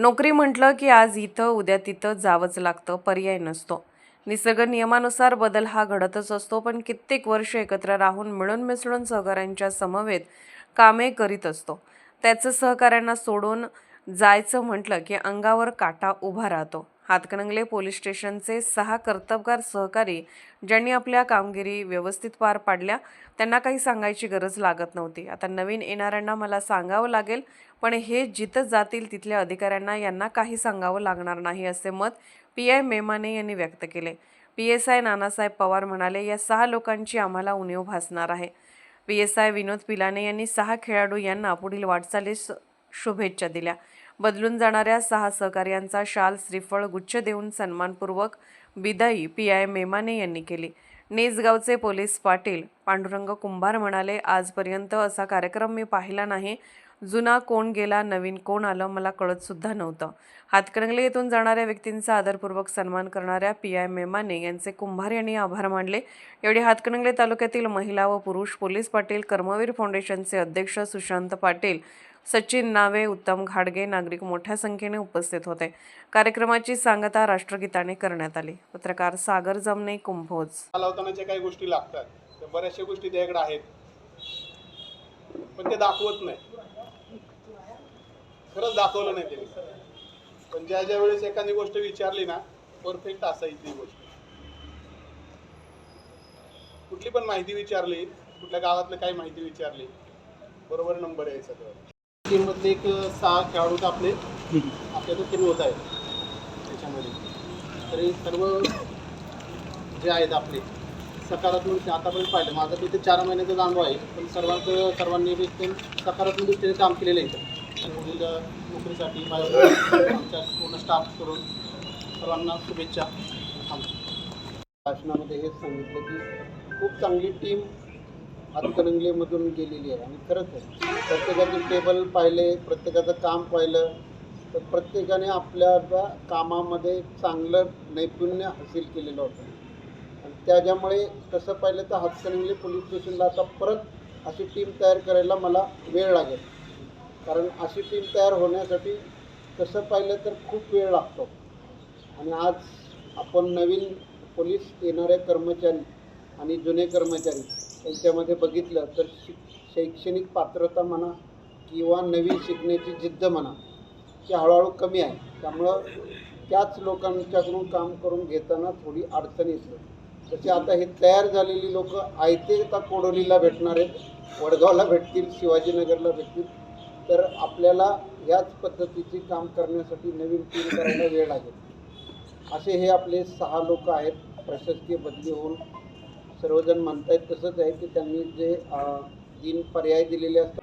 नोकरी म्हटलं की आज इथं उद्या तिथं जावंच लागतं पर्याय नसतो. निसर्ग नियमानुसार बदल हा घडतच असतो पण कित्येक वर्ष एकत्र राहून मिळून मिसळून सहकाऱ्यांच्या समवेत कामे करीत असतो. त्याचं सहकाऱ्यांना सोडून जायचं म्हटलं की अंगावर काटा उभा राहतो. हातकणंगले पोलीस स्टेशनचे सहा कर्तबगार सहकारी ज्यांनी आपल्या कामगिरी व्यवस्थित पार पाडल्या त्यांना काही सांगायची गरज लागत नव्हती. आता नवीन येणाऱ्यांना मला सांगावं लागेल पण हे जिथं जातील तिथल्या अधिकाऱ्यांना यांना काही सांगावं लागणार नाही असे मत पी आय मेमाने यांनी व्यक्त केले. P S I Nanasaheb Pawar म्हणाले या सहा लोकांची आम्हाला उणीव भासणार आहे. पी एस आय विनोद पिलाने यांनी सहा खेळाडू यांना पुढील वाटचालीस शुभेच्छा दिल्या. बदलून जाणाऱ्या सहा सहकार्यांचा शाल श्रीफळ गुच्छ देऊन सन्मानपूर्वक बिदाई पी आय मेमाने यांनी केली. नेसगावचे पोलीस पाटील पांडुरंग कुंभार म्हणाले आजपर्यंत असा कार्यक्रम मी पाहिला नाही. जुना कोण गेला नवीन कोण आलं मला कळत सुद्धा नव्हतं. हातकणंगले येथून जाणाऱ्या व्यक्तींचा आदरपूर्वक सन्मान करणाऱ्या पी आय मेमाने यांचे कुंभार यांनी आभार मानले. एवढे हातकणंगले तालुक्यातील महिला व पुरुष पोलीस पाटील कर्मवीर फाउंडेशनचे अध्यक्ष सुशांत पाटील सचिन नावे उत्तम घाडगे नागरिक मोठ्या संख्येने उपस्थित होते. कार्यक्रमाची सांगता राष्ट्रगीताने करण्यात आली. पत्रकार सागर जमने कुंभोज. लावतानाच्या काही गोष्टी लागतात. त्या बऱ्याचशा गोष्टी त्याकडे आहेत. पण ते दाखवत नाही. खरंच दाखवलं नाही त्यांनी. पण ज्या ज्या वेळेस एखादी गोष्ट विचारली ना परफेक्ट असायची ती गोष्ट. कुठली पण माहिती विचारली कुठल्या गावातलं काही माहिती विचारली बरोबर नंबर आहे सगळं टीममधले एक सहा खेळाडू तर आपले. आपल्याला कमी होत आहेत त्याच्यामध्ये. तरी सर्व जे आहेत आपले सकारात्मक आतापर्यंत पाहिलं माझं तिथे चार महिन्याचा अनुभव आहे. पण सर्वांचं सर्वांनी सकारात्मक दृष्टीने काम केलेलं आहे. पुढील नोकरीसाठी माझ्या आमच्या पूर्ण स्टाफ करून सर्वांना शुभेच्छा. भाषणामध्ये हेच सांगितलं की खूप चांगली टीम हातकणंगलेमधून गेलेली आहे. आणि खरंच आहे. प्रत्येकाचे टेबल पाहिले प्रत्येकाचं काम पाहिलं तर प्रत्येकाने आपल्या कामामध्ये चांगलं नैपुण्य हासिल केलेलं होतं. आणि त्याच्यामुळे तसं पाहिलं तर हातकणंगले पोलीस स्टेशनला आता परत अशी टीम तयार करायला मला वेळ लागेल. कारण अशी टीम तयार होण्यासाठी तसं पाहिलं तर खूप वेळ लागतो. आणि आज आपण नवीन पोलीस येणारे कर्मचारी आणि जुने कर्मचारी त्यांच्यामध्ये बघितलं तर शिक शैक्षणिक पात्रता म्हणा किंवा नवीन शिकण्याची जिद्द म्हणा ती हळूहळू कमी आहे. त्यामुळं त्याच लोकांच्याकडून काम करून घेताना थोडी अडचण येते तसे आता हे तयार झालेली लोक आयते आता कोडोलीला भेटणार आहेत वडगावला भेटतील शिवाजीनगरला भेटतील. तर आपल्याला याच पद्धतीचे काम करण्यासाठी नवीन टीम करायला वेळ लागेल. असे हे आपले सहा लोक आहेत प्रशासकीय बदली होऊन सर्वजण म्हणतायत तसंच आहे की त्यांनी जे तीन पर्याय दिलेले असतात